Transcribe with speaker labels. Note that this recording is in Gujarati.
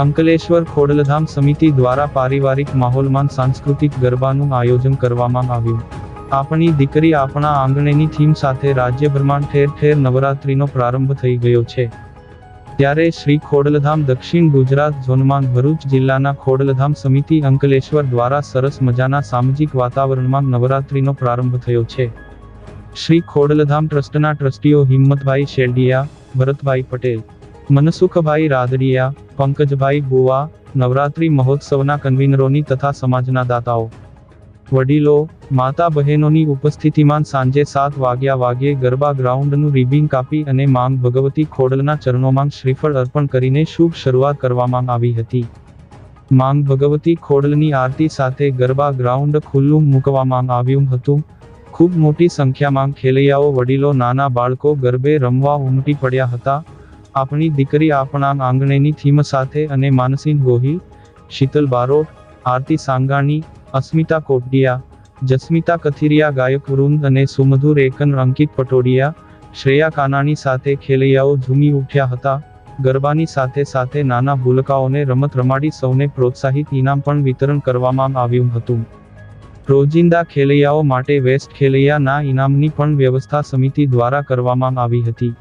Speaker 1: અંકલેશ્વર ખોડલધામ સમિતિ દ્વારા પારિવારિક માહોલમાં સાંસ્કૃતિક ગરબાનું આયોજન કરવામાં આવ્યું. આપણી દીકરી આપણા આંગણેની થીમ સાથે રાજ્યભરમાં ઠેર ઠેર નવરાત્રિનો પ્રારંભ થઈ ગયો છે. ત્યારે શ્રી ખોડલધામ દક્ષિણ ગુજરાત ઝોનમાં ભરૂચ જિલ્લાના ખોડલધામ સમિતિ અંકલેશ્વર દ્વારા સરસ મજાના સામાજિક વાતાવરણમાં નવરાત્રિનો પ્રારંભ થયો છે. શ્રી ખોડલધામ ટ્રસ્ટના ટ્રસ્ટીઓ હિંમતભાઈ શેલડિયા ભરતભાઈ પટેલ, મનસુખભાઈ રાદડિયા પંકજભાઈ બુવા નવરાત્રિ મહોત્સવના કન્વીનરોની તથા સમાજના દાતાઓ. વડીલો માતા બહેનોની ઉપસ્થિતિમાં સાંજે સાત વાગ્યા વાગ્યે ગરબા ગ્રાઉન્ડનું રિબિન કાપી અને માંગ ભગવતી ખોડલના ચરણોમાં શ્રીફળ અર્પણ કરીને શુભ શરૂઆત કરવામાં આવી હતી. માંગ ભગવતી ખોડલની આરતી સાથે ગરબા ગ્રાઉન્ડ ખુલ્લું મૂકવામાં આવ્યું હતું. ખૂબ મોટી સંખ્યામાં ખેલૈયાઓ, વડીલો, નાના બાળકો ગરબે રમવા ઉમટી પડ્યા હતા. આપણી દીકરી આપણા આંગણેની થીમ સાથે અને માનસિંહ ગોહિલ, શીતલ બારોટ, આરતી સાંગાણી, અસ્મિતા કોટડિયા જસ્મિતા કથિરિયા, ગાયક વૃંદ અને સુમધુર એકન, અંકિત પટોડિયા, શ્રેયા કાનાણી સાથે ખેલૈયાઓ ઝૂમી ઉઠ્યા હતા. ગરબાની સાથે સાથે નાના ભૂલકાઓને રમત રમાડી સૌને પ્રોત્સાહિત ઇનામ પણ વિતરણ કરવામાં આવ્યું હતું. રોજિંદા ખેલૈયાઓ માટે વેસ્ટ ખેલૈયાના ઇનામની પણ વ્યવસ્થા સમિતિ દ્વારા કરવામાં આવી હતી.